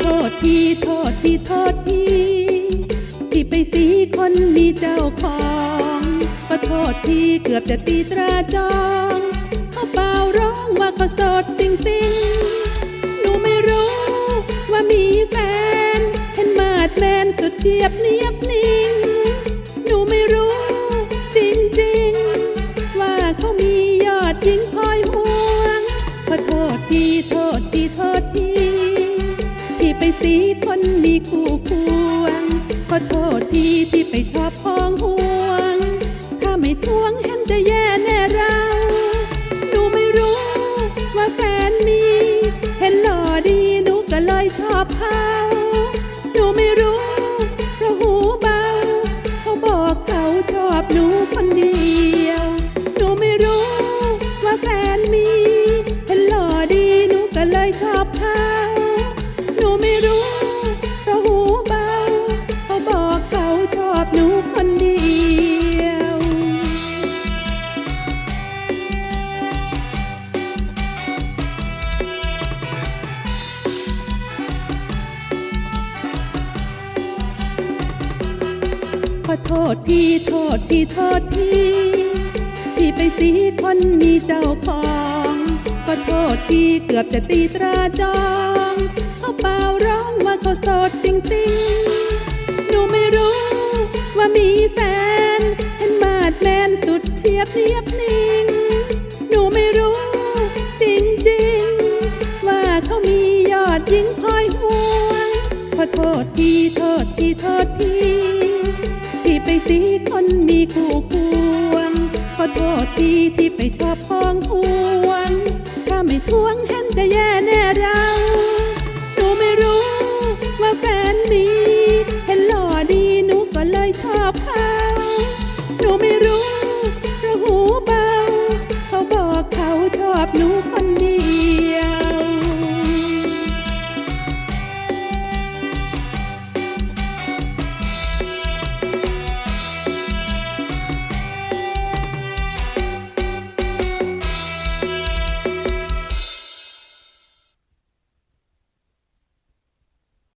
โทษทีโทษทีโทษทีที่ไปสีคนมีเจ้าของก็โทษทีเกือบจะตีตราจองเขาเป่าร้องว่าเขาโสดสิงสิงหนูไม่รู้ว่ามีแฟนเห็นมาดแมนสุดเฉียบเนียบนิ่งหนูไม่รู้จริงๆว่าเขามียอดหญิงคอยห่วงขอโทษทีโทษทีโทษที สีคนมีคู่ควง ขอโทษทีที่ไปชอบพ้องห่วง ถ้าไม่ทวงเห็นจะแย่แน่เราหนูไม่รู้ว่าแฟนมี เห็นหล่อดีหนูก็เลยชอบเขาหนูไม่รู้ อโทษทีโทษทีโทษทีที่ไปสีคนมีเจ้าของขอโทษทีเกือบจะตีตราจองเขาเป่าร้องว่าเขาโสดสิงสิงหนูไม่รู้ว่ามีแฟนเห็นมาดแมนสุดเทียบเนียบนิ่งหนูไม่รู้จริงๆว่าเขามียอดหญิงคอยห่วงขอโทษทีโทษทีโทษที่ ขอโทษทีที่ไปชอบพองหวน ถ้าไม่ทวงแห็นจะแย่แน่เราหนูไม่รู้ว่าแฟนมี เห็นหล่อดีหนูก็เลยชอบเขา